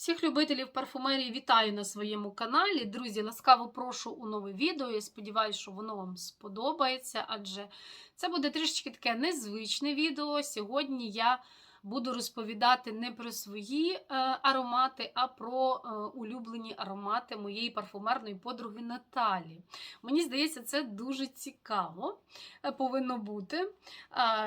Всіх любителів парфумерії вітаю на своєму каналі. Друзі, ласкаво прошу у нове відео. Я сподіваюся, що воно вам сподобається, адже це буде трішечки таке незвичне відео. Сьогодні я буду розповідати не про свої е, аромати, а про е, улюблені аромати моєї парфумерної подруги Наталі. Мені здається, це дуже цікаво е, повинно бути.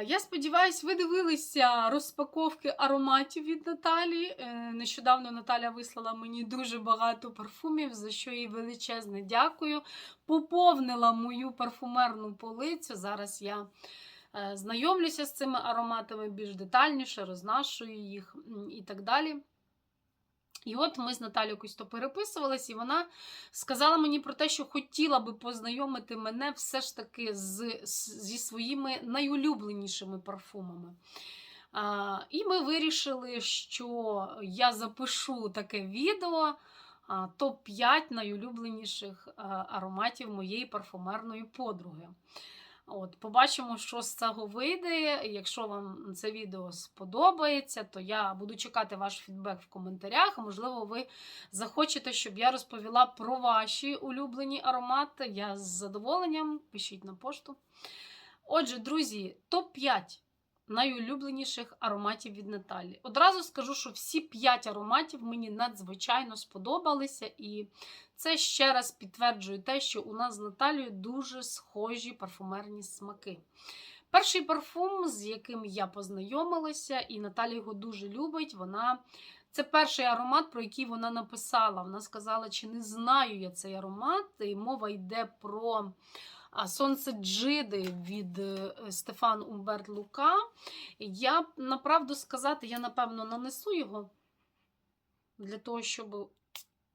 Я сподіваюся, ви дивилися розпаковки ароматів від Наталі. Нещодавно Наталя вислала мені дуже багато парфумів, за що їй величезне дякую. Поповнила мою парфумерну полицю. Зараз я знайомлюся з цими ароматами більш детальніше, рознашую їх і так далі. І от ми з Наталією якось то переписувались, і вона сказала мені про те, що хотіла би познайомити мене все ж таки з, зі своїми найулюбленішими парфумами. А, і ми вирішили, що я запишу таке відео а, топ-5 найулюбленіших а, ароматів моєї парфумерної подруги. От, побачимо, що з цього вийде. Якщо вам це відео сподобається, то я буду чекати ваш фідбек в коментарях. Можливо, ви захочете, щоб я розповіла про ваші улюблені аромати. Я з задоволенням пишіть на пошту. Отже, друзі, топ-5 найулюбленіших ароматів від Наталі. Одразу скажу, що всі 5 ароматів мені надзвичайно сподобалися, і це ще раз підтверджує те, що у нас з Наталією дуже схожі парфумерні смаки. Перший парфум, з яким я познайомилася, і Наталя його дуже любить, вона. Це перший аромат, про який вона написала. Вона сказала, чи не знаю я цей аромат, і мова йде про Сонце Джиди від е, Стефан Умберт Лука. Я, направду сказати, я напевно нанесу його для того, щоб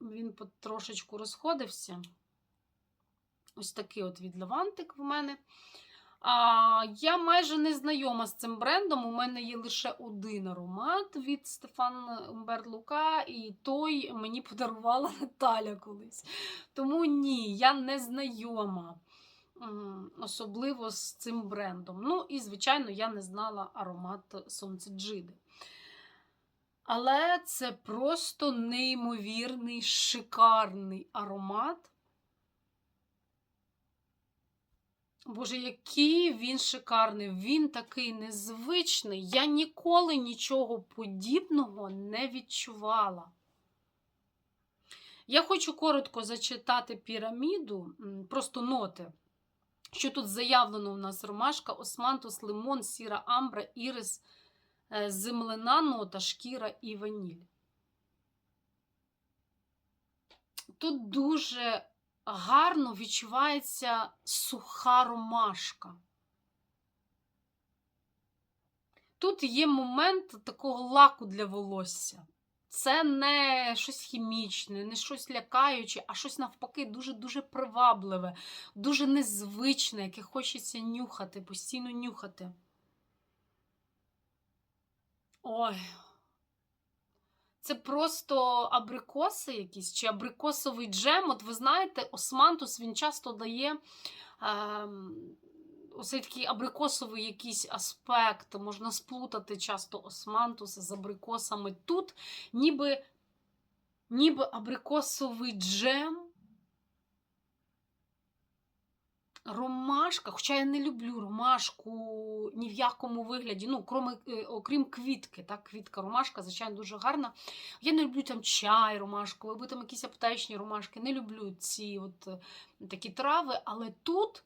він потрошечку розходився. Ось такий от від Левантик в мене. А, я майже не знайома з цим брендом. У мене є лише один аромат від Стефан Умберт Лука, і той мені подарувала Наталя колись. Тому ні, я не знайома особливо з цим брендом. Ну, і, звичайно, я не знала аромат Сонце Джиди. Але це просто неймовірний, шикарний аромат. Боже, який він шикарний, він такий незвичний. Я ніколи нічого подібного не відчувала. Я хочу коротко зачитати піраміду, просто ноти. Що тут заявлено у нас ромашка, османтус, лимон, сіра амбра, ірис, землина нота, шкіра і ваніль. Тут дуже гарно відчувається суха ромашка. Тут є момент такого лаку для волосся. Це не щось хімічне, не щось лякаюче, а щось навпаки дуже-дуже привабливе, дуже незвичне, яке хочеться нюхати, постійно нюхати. Ой. Це просто абрикоси якісь чи абрикосовий джем. От ви знаєте, османтус він часто дає ем, ось такий абрикосовий якийсь аспект. Можна сплутати часто османтуси з абрикосами. Тут ніби, ніби абрикосовий джем. Ромашка, хоча я не люблю ромашку ні в якому вигляді, ну, крім, окрім квітки, так, квітка ромашка, звичайно, дуже гарна. Я не люблю там чай ромашку, або там якісь аптечні ромашки, не люблю ці от е, такі трави, але тут,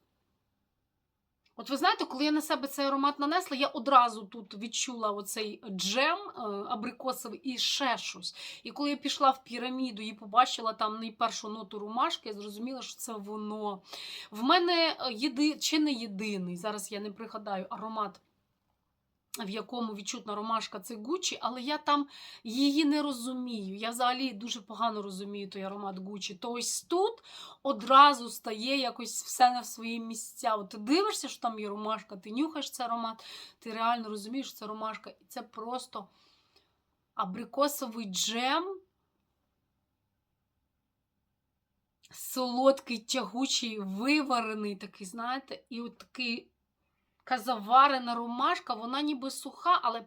от ви знаєте, коли я на себе цей аромат нанесла, я одразу тут відчула оцей джем е, абрикосовий і ще щось. І коли я пішла в піраміду і побачила там найпершу ноту ромашки, я зрозуміла, що це воно. В мене е, єди... чи не єдиний, зараз я не пригадаю аромат, в якому відчутна ромашка це Гуччі, але я там її не розумію. Я взагалі дуже погано розумію той аромат Гуччі. То ось тут одразу стає якось все на свої місця. От ти дивишся, що там є ромашка, ти нюхаєш цей аромат, ти реально розумієш, що це ромашка. І це просто абрикосовий джем. Солодкий, тягучий, виварений такий, знаєте, і от такий така заварена ромашка, вона ніби суха, але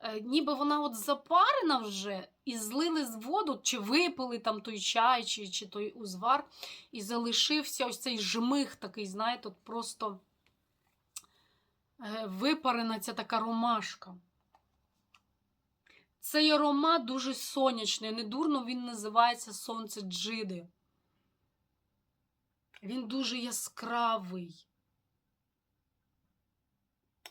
е, ніби вона от запарена вже, і злили з воду, чи випили там той чай, чи, чи той узвар, і залишився ось цей жмих такий, знаєте, от просто е, випарена ця така ромашка. Цей аромат дуже сонячний, недурно він називається сонце джиди. Він дуже яскравий.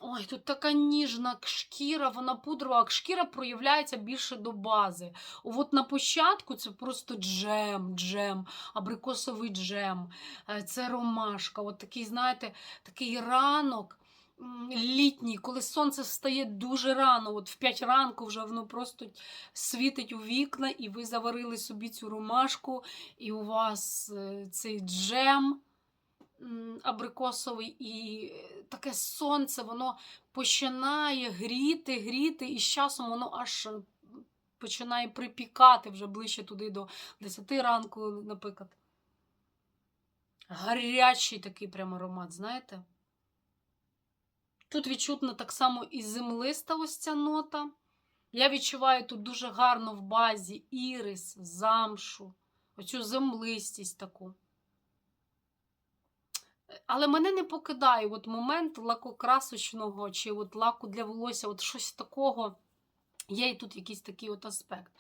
Ой, тут така ніжна шкіра, вона пудрова, а шкіра проявляється більше до бази. От на початку це просто джем, джем, абрикосовий джем, е, це ромашка. От такий, знаєте, такий ранок літній, коли сонце встає дуже рано, от в 5 ранку вже воно просто світить у вікна, і ви заварили собі цю ромашку, і у вас е, цей джем абрикосовий, і таке сонце, воно починає гріти, гріти, і з часом воно аж е, починає припікати вже ближче туди до 10 ранку, наприклад. Гарячий такий прям аромат, знаєте? Тут відчутна так само і землиста ось ця нота. Я відчуваю тут дуже гарно в базі ірис, замшу, оцю землистість таку. Але мене не покидає от момент лакокрасочного чи от лаку для волосся, от щось такого. Є і тут якийсь такий от аспект.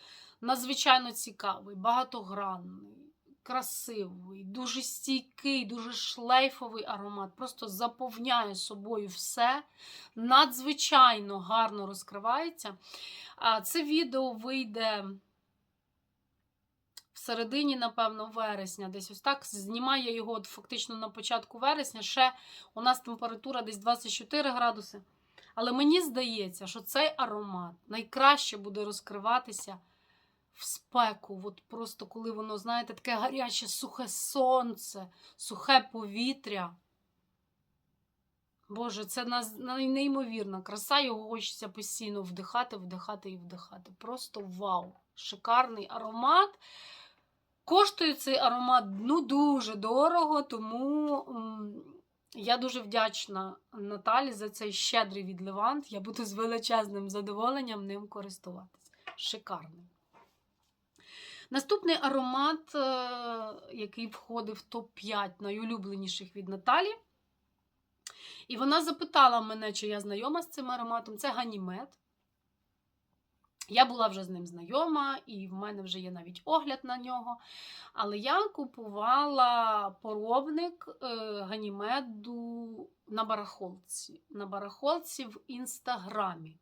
Надзвичайно цікавий, багатогранний, красивий, дуже стійкий, дуже шлейфовий аромат. Просто заповняє собою все. Надзвичайно гарно розкривається. А Це відео вийде середині, напевно, вересня, десь ось так. Знімаю я його от фактично на початку вересня. Ще у нас температура десь 24 градуси. Але мені здається, що цей аромат найкраще буде розкриватися в спеку. От просто коли воно, знаєте, таке гаряче, сухе сонце, сухе повітря. Боже, це неймовірна краса, його хочеться постійно вдихати, вдихати і вдихати. Просто вау! Шикарний аромат. Коштує цей аромат ну, дуже дорого, тому я дуже вдячна Наталі за цей щедрий від Левант. Я буду з величезним задоволенням ним користуватись. Шикарний. Наступний аромат, е, який входив в топ-5 найулюбленіших від Наталі. І вона запитала мене, чи я знайома з цим ароматом. Це ганімед. Я була вже з ним знайома, і в мене вже є навіть огляд на нього. Але я купувала поробник е, ганімеду на барахолці. На барахолці в інстаграмі.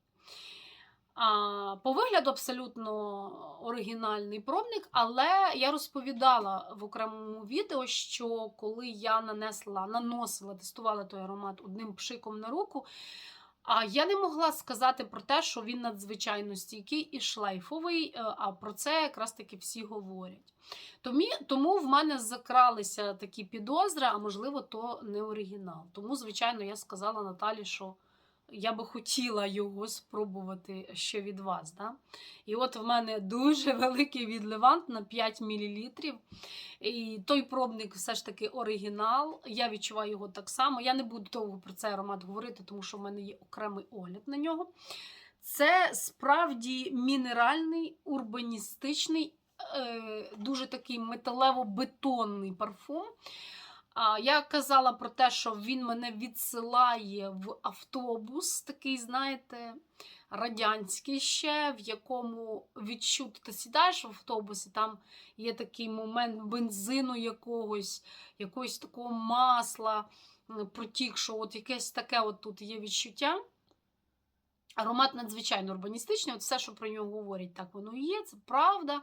А, По вигляду абсолютно оригінальний пробник, але я розповідала в окремому відео, що коли я нанесла, наносила, тестувала той аромат одним пшиком на руку, а я не могла сказати про те, що він надзвичайно стійкий і шлейфовий, е, а про це якраз таки всі говорять. Тому, тому в мене закралися такі підозри, а можливо, то не оригінал. Тому, звичайно, я сказала Наталі, що я би хотіла його спробувати ще від вас. Да? І от в мене дуже великий відливант на 5 мл. І той пробник все ж таки оригінал. Я відчуваю його так само. Я не буду довго про цей аромат говорити, тому що в мене є окремий огляд на нього. Це справді мінеральний, урбаністичний, е, дуже такий металево-бетонний парфум. Я казала про те, що він мене відсилає в автобус, такий, знаєте, радянський ще, в якому відчути, ти сідаєш в автобусі, там є такий момент бензину якогось, якогось такого масла протікшого, от якесь таке от тут є відчуття. Аромат надзвичайно урбаністичний, от все, що про нього говорять, так воно і є, це правда.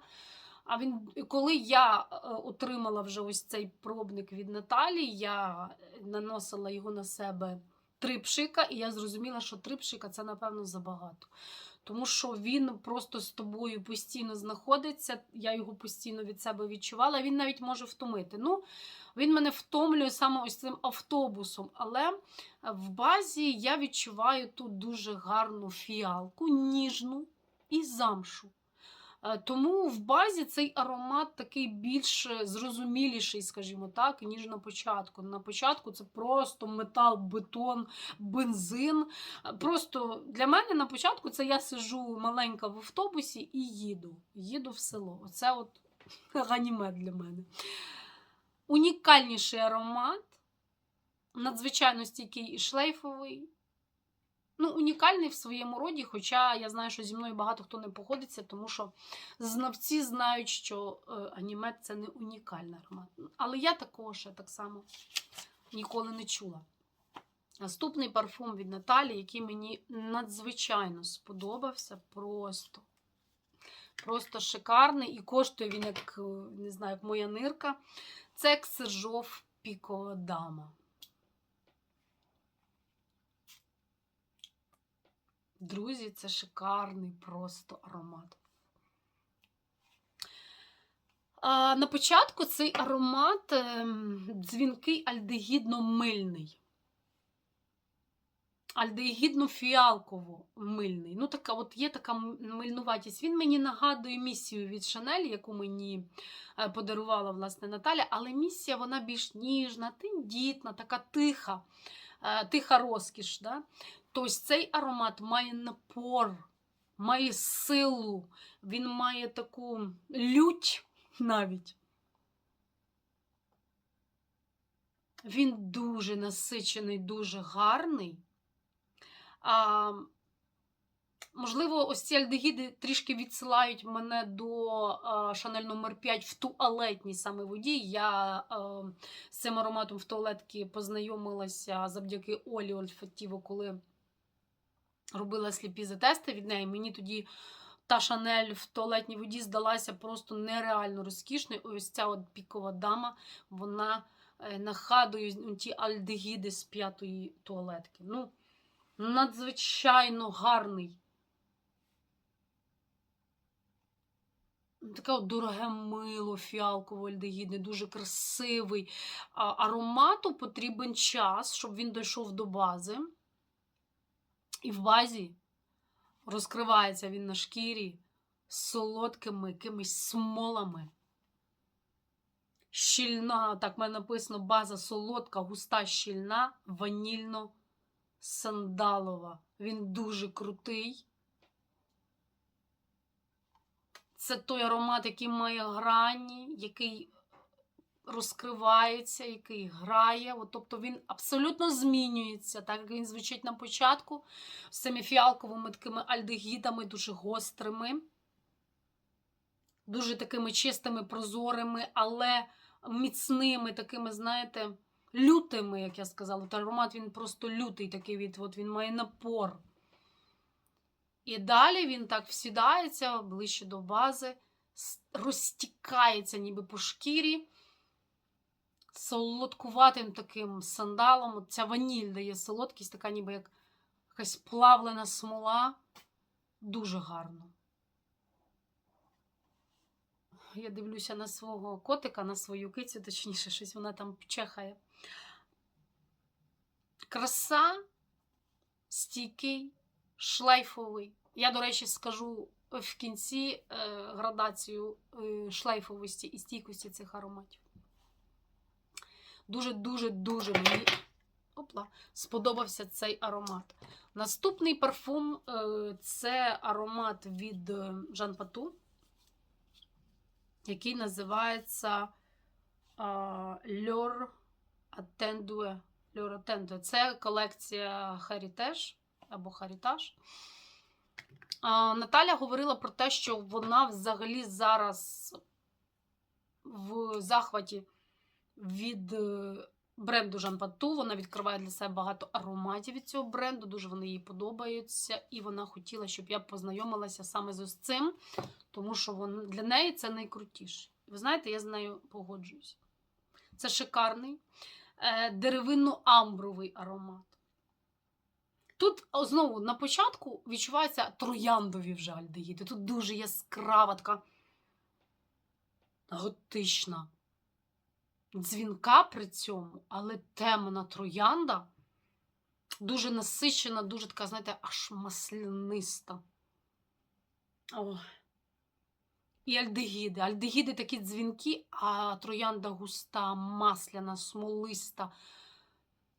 А він, коли я е, отримала вже ось цей пробник від Наталі, я наносила його на себе три пшика, і я зрозуміла, що три пшика це, напевно, забагато. Тому що він просто з тобою постійно знаходиться, я його постійно від себе відчувала, він навіть може втомити. Ну, Він мене втомлює саме ось цим автобусом. Але в базі я відчуваю тут дуже гарну фіалку, ніжну і замшу. Е, Тому в базі цей аромат такий більш зрозуміліший, скажімо так, ніж на початку. На початку це просто метал, бетон, бензин. Е, Просто для мене на початку це я сижу маленька в автобусі і їду. Їду в село. Оце от ганімет для мене. Унікальніший аромат, надзвичайно стійкий і шлейфовий. Ну, унікальний в своєму роді, хоча я знаю, що зі мною багато хто не походиться, тому що знавці знають, що е, анімет це не унікальний аромат. Але я такого ще так само ніколи не чула. Наступний парфум від Наталі, який мені надзвичайно сподобався, просто. Просто шикарний і коштує він, як не знаю, як моя нирка. Це Ксержов Пікова Дама. Друзі, це шикарний просто аромат. На початку цей аромат ем, дзвінкий альдегідно-мильний. Альдегідно-фіалково-мильний. Ну, така, от є така мильнуватість. Він мені нагадує місію від Шанель, яку мені е, подарувала власне Наталя, але місія вона більш ніжна, тендітна, така тиха, е, тиха розкіш. Да? Тобто цей аромат має напор, має силу, він має таку лють навіть. Він дуже насичений, дуже гарний. А, можливо, ось ці альдегіди трішки відсилають мене до а, Шанель номер 5 в туалетній саме воді. Я а, з цим ароматом в туалетки познайомилася завдяки Олі Ольфатіво, коли робила сліпі затести від неї. Мені тоді та Шанель в туалетній воді здалася просто нереально розкішною. Ось ця от пікова дама, вона е, нагадує ну, ті альдегіди з п'ятої туалетки. Ну, надзвичайно гарний. Таке от дороге мило фіалково альдегідне, дуже красивий. Аромату потрібен час, щоб він дійшов до бази. І в базі розкривається він на шкірі солодкими якимись смолами. Щільна, так в мене написано, база солодка, густа, щільна, ванільно-сандалова. Він дуже крутий. Це той аромат, який має грані, який розкривається, який грає. От, тобто він абсолютно змінюється, так як він звучить на початку, з цими фіалковими такими альдегідами, дуже гострими, дуже такими чистими, прозорими, але міцними, такими, знаєте, лютими, як я сказала. Та аромат він просто лютий такий від, от він має напор. І далі він так всідається ближче до бази, розтікається ніби по шкірі, солодкуватим таким сандалом. От Ця ваніль дає солодкість, така ніби як якась плавлена смола. Дуже гарно. Я дивлюся на свого котика, на свою кицю, точніше, щось вона там чехає. Краса, стійкий, шлейфовий. Я, до речі, скажу в кінці е, градацію е, шлейфовості і стійкості цих ароматів. Дуже-дуже дуже мені опла, сподобався цей аромат. Наступний парфум е, це аромат від Жан Пату, який називається Льор Attendue. Це колекція Heritage або Heritage. Наталя говорила про те, що вона взагалі зараз в захваті від е, бренду Жан Пату. Вона відкриває для себе багато ароматів від цього бренду. Дуже вони їй подобаються. І вона хотіла, щоб я познайомилася саме з ось цим, тому що вон, для неї це найкрутіше. Ви знаєте, я з нею погоджуюся. Це шикарний е, деревинно-амбровий аромат. Тут знову на початку відчуваються трояндові вже альдегіди. Тут дуже яскрава, така готична. Дзвінка при цьому, але темна троянда, дуже насичена, дуже така, знаєте, аж масляниста. О. і альдегіди. Альдегіди такі дзвінки, а троянда густа, масляна, смолиста,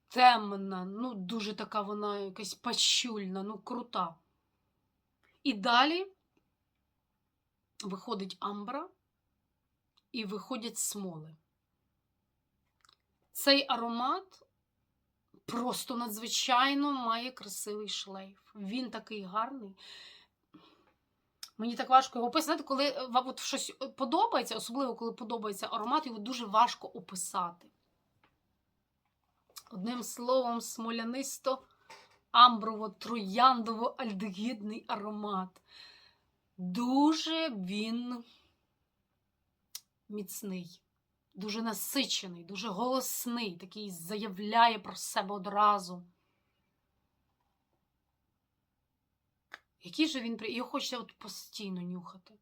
темна, ну, дуже така вона якась пачульна, ну, крута. І далі виходить амбра і виходять смоли. Цей аромат просто надзвичайно має красивий шлейф. Він такий гарний. Мені так важко його описати. Коли е, вам от щось подобається, особливо коли подобається аромат, його дуже важко описати. Одним словом, смолянисто, амброво, трояндово альдегідний аромат. Дуже він міцний, дуже насичений, дуже голосний, такий заявляє про себе одразу. Який же він Його хочеться от постійно нюхати.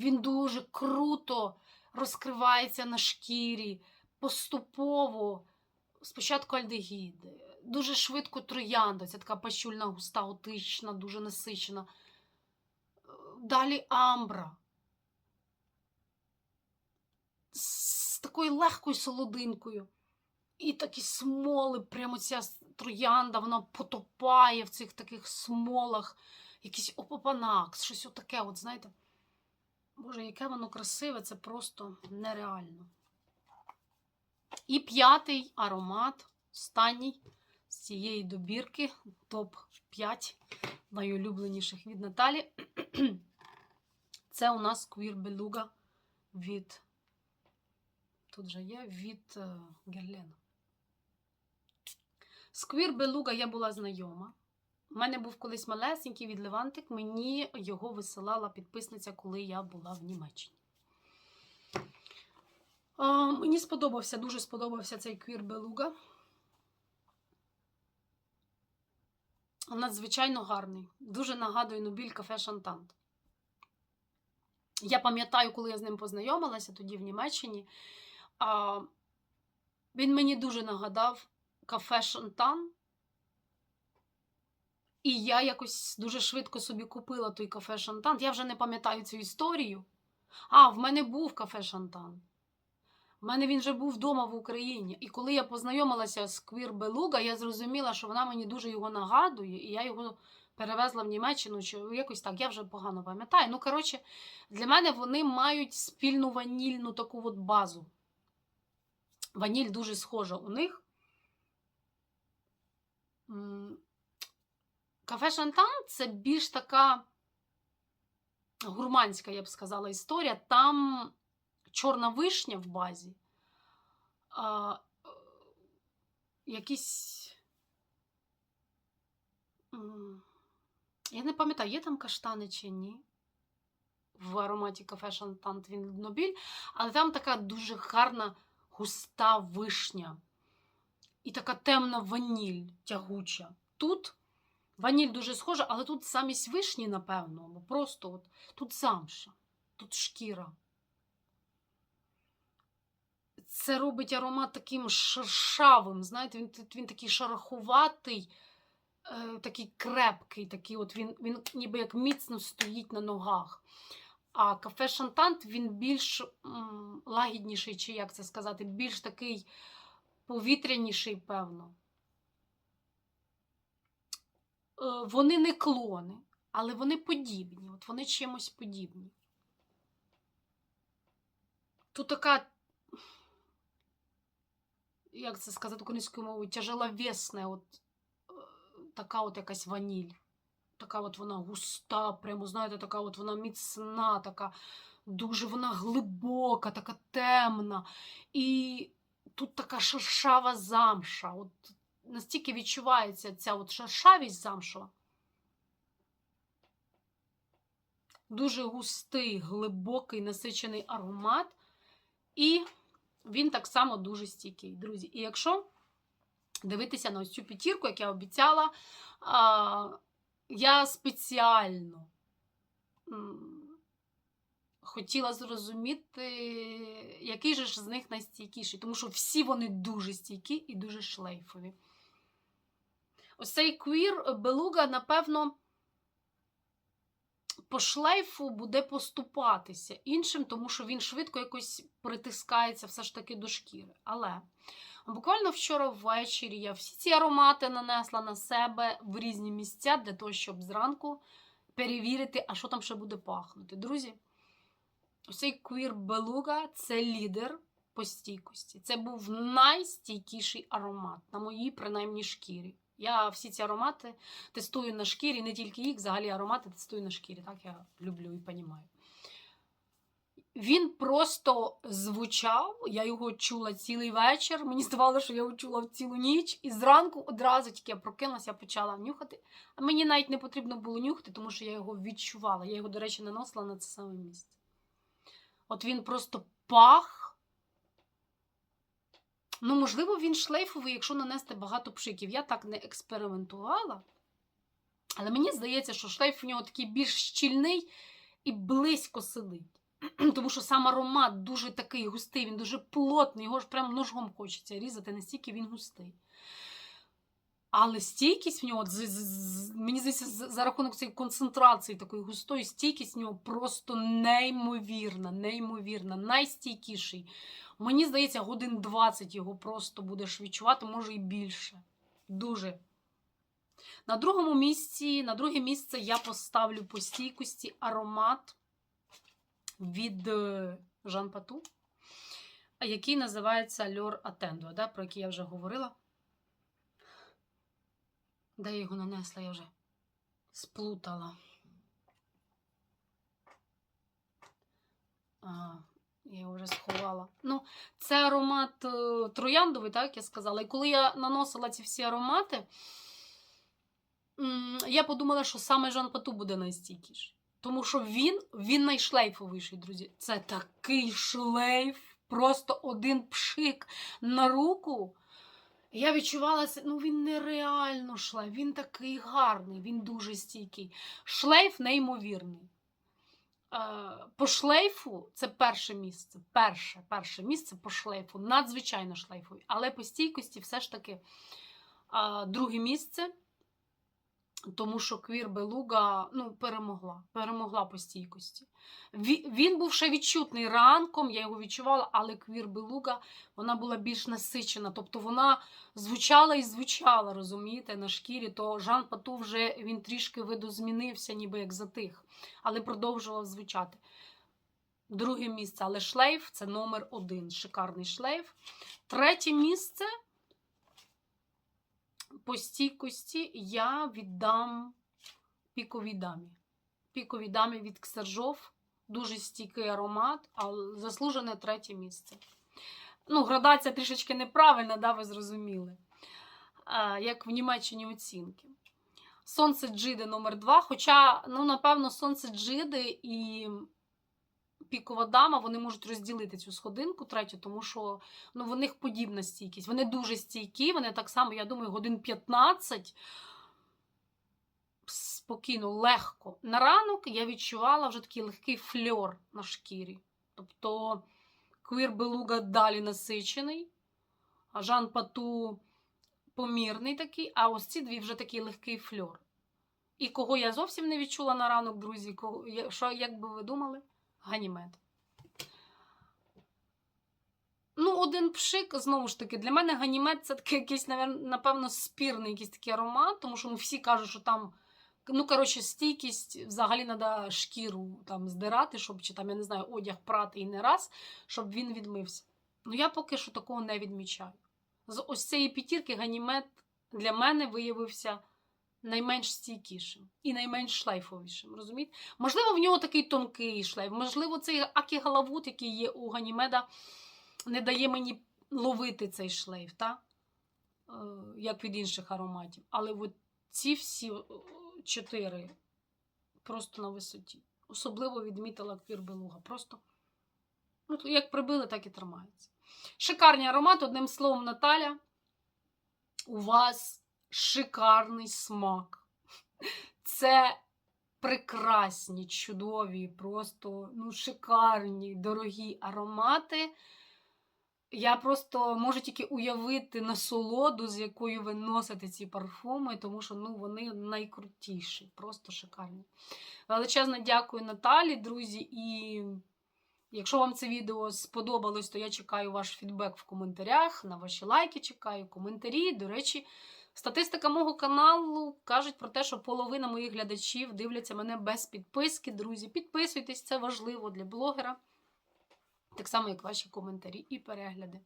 Він дуже круто розкривається на шкірі, поступово. Спочатку альдегіди, дуже швидко троянда, це така пачульна, густа, отична, дуже насичена. Далі амбра. З такою легкою солодинкою. І такі смоли, прямо ця троянда, вона потопає в цих таких смолах. Якийсь опопанакс, щось отаке, от знаєте. Боже, яке воно красиве, це просто нереально. І п'ятий аромат, останній з цієї добірки, топ-5 найулюбленіших від Наталі. Це у нас Queer Beluga від. Тут же є від е, Герлена. Queer Beluga я була знайома. У мене був колись малесенький відливантик, мені його висилала підписниця, коли я була в Німеччині. А, мені сподобався, дуже сподобався цей Queer Beluga. Надзвичайно гарний. Дуже нагадує Нобіль кафе Шантант. Я пам'ятаю, коли я з ним познайомилася тоді в Німеччині. А, він мені дуже нагадав кафе Шантан. І я якось дуже швидко собі купила той кафе Шантан. Я вже не пам'ятаю цю історію. А, в мене був кафе Шантан. В мене він вже був вдома в Україні. І коли я познайомилася з Квір Белуга, я зрозуміла, що вона мені дуже його нагадує, і я його перевезла в Німеччину, чи якось так, я вже погано пам'ятаю. Ну, коротше, для мене вони мають спільну ванільну таку от базу. Ваніль дуже схожа у них. Кафе Шантан це більш така гурманська, я б сказала, історія. Там чорна вишня в базі, а, е, якісь. Я не пам'ятаю, є там каштани чи ні. В ароматі кафе Шантант він Нобіль, але там така дуже гарна густа вишня. І така темна ваніль тягуча. Тут ваніль дуже схожа, але тут замість вишні, напевно, бо просто от, тут замша, тут шкіра. Це робить аромат таким шершавим, знаєте, він, він такий шарахуватий, е, такий крепкий, такий от він, він ніби як міцно стоїть на ногах. А кафе Шантант він більш м, лагідніший, чи як це сказати, більш такий повітряніший, певно. Е, Вони не клони, але вони подібні. От вони чимось подібні. Тут така, як це сказати українською мовою, тяжеловесна, от е, така от якась ваніль. Така от вона густа, прямо, знаєте, така от вона міцна, така дуже вона глибока, така темна. І тут така шершава замша. От настільки відчувається ця от шершавість замшова. Дуже густий, глибокий, насичений аромат. І він так само дуже стійкий, друзі. І якщо дивитися на ось цю п'ятірку, як я обіцяла, я спеціально хотіла зрозуміти, який же ж з них найстійкіший, тому що всі вони дуже стійкі і дуже шлейфові. Ось цей квір Белуга, напевно, по шлейфу буде поступатися іншим, тому що він швидко якось притискається все ж таки до шкіри. Але буквально вчора ввечері я всі ці аромати нанесла на себе в різні місця для того, щоб зранку перевірити, а що там ще буде пахнути. Друзі, цей Queer Beluga – це лідер по стійкості. Це був найстійкіший аромат на моїй, принаймні, шкірі. Я всі ці аромати тестую на шкірі, не тільки їх, взагалі аромати тестую на шкірі. Так я люблю і розумію. Він просто звучав, я його чула цілий вечір. Мені здавалося, що я його чула цілу ніч, і зранку одразу тільки я прокинулася, я почала нюхати. А мені навіть не потрібно було нюхати, тому що я його відчувала. Я його, до речі, наносила на це саме місце. От він просто пах. Ну, можливо, він шлейфовий, якщо нанести багато пшиків. Я так не експериментувала. Але мені здається, що шлейф у нього такий більш щільний і близько сидить. Тому що сам аромат дуже такий густий, він дуже плотний, його ж прям ножом хочеться різати, настільки він густий. Але стійкість в нього, мені здається, за рахунок цієї концентрації такої густої, стійкість в нього просто неймовірна, неймовірна, найстійкіший. Мені здається, годин 20 його просто будеш відчувати, може і більше. Дуже. На другому місці, на друге місце я поставлю по стійкості аромат від е, Жан Пату, який називається Льор Атендо, да, про який я вже говорила. Де його нанесла, я вже сплутала. А, я його вже сховала. Ну, це аромат е, трояндовий, так я сказала. І коли я наносила ці всі аромати, я подумала, що саме Жан Пату буде найстійкіший. Тому що він, він найшлейфовіший, друзі. Це такий шлейф, просто один пшик на руку. Я відчувала, ну він нереально шлейф, він такий гарний, він дуже стійкий. Шлейф неймовірний. Е, По шлейфу це перше місце. Перше, перше місце по шлейфу, надзвичайно шлейфу, Але по стійкості все ж таки е, друге місце. Тому що Квір Белуга ну, перемогла. Перемогла по стійкості. Він був ще відчутний ранком, я його відчувала, але Квір Белуга вона була більш насичена. Тобто вона звучала і звучала, розумієте, на шкірі. То Жан Пату вже він трішки видозмінився, ніби як затих, але продовжував звучати. Друге місце, але шлейф це номер один. Шикарний шлейф. Третє місце по стійкості я віддам піковій дамі. Піковій дамі від Ксержов. Дуже стійкий аромат, але заслужене третє місце. Ну, градація трішечки неправильна, да, ви зрозуміли. А, як в Німеччині оцінки. Сонце Джиди номер 2 Хоча, ну, напевно, сонце Джиди і пікова дама вони можуть розділити цю сходинку третю, тому що ну, в них подібна стійкість. Вони дуже стійкі, вони так само, я думаю, годин 15 спокійно, легко. На ранок я відчувала вже такий легкий фльор на шкірі. Тобто квір белуга далі насичений, а Жан Пату помірний такий, а ось ці дві вже такий легкий фльор. І кого я зовсім не відчула на ранок, друзі, кого, що, як би ви думали? Ганімед. Ну, один пшик, знову ж таки, для мене ганімед це такий якийсь, напевно, спірний якийсь такий аромат, тому що ну, всі кажуть, що там, ну, коротше, стійкість, взагалі треба шкіру там здирати, щоб, чи там, я не знаю, одяг прати і не раз, щоб він відмився. Ну, я поки що такого не відмічаю. З ось цієї п'ятірки ганімед для мене виявився найменш стійкішим і найменш шлейфовішим. Розумієте? Можливо, в нього такий тонкий шлейф, можливо, цей акігалавут, який є у ганімеда, не дає мені ловити цей шлейф, та? Е, як від інших ароматів. Але от ці всі е, чотири просто на висоті. Особливо відмітила квірбелуга. Просто ну, як прибили, так і тримається. Шикарний аромат, одним словом, Наталя. У вас шикарний смак. Це прекрасні, чудові, просто ну, шикарні, дорогі аромати. Я просто можу тільки уявити насолоду, з якою ви носите ці парфуми, тому що ну, вони найкрутіші, просто шикарні. Величезне дякую Наталі, друзі. І якщо вам це відео сподобалось, то я чекаю ваш фідбек в коментарях. На ваші лайки чекаю, коментарі. До речі, статистика мого каналу кажуть про те, що половина моїх глядачів дивляться мене без підписки. Друзі, підписуйтесь, це важливо для блогера. Так само, як ваші коментарі і перегляди.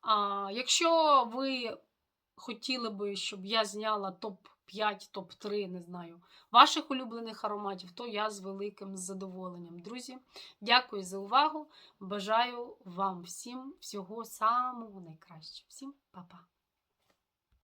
А, якщо ви хотіли би, щоб я зняла топ-5, топ-3, не знаю, ваших улюблених ароматів, то я з великим задоволенням. Друзі, дякую за увагу. Бажаю вам всім всього самого найкращого. Всім па-па!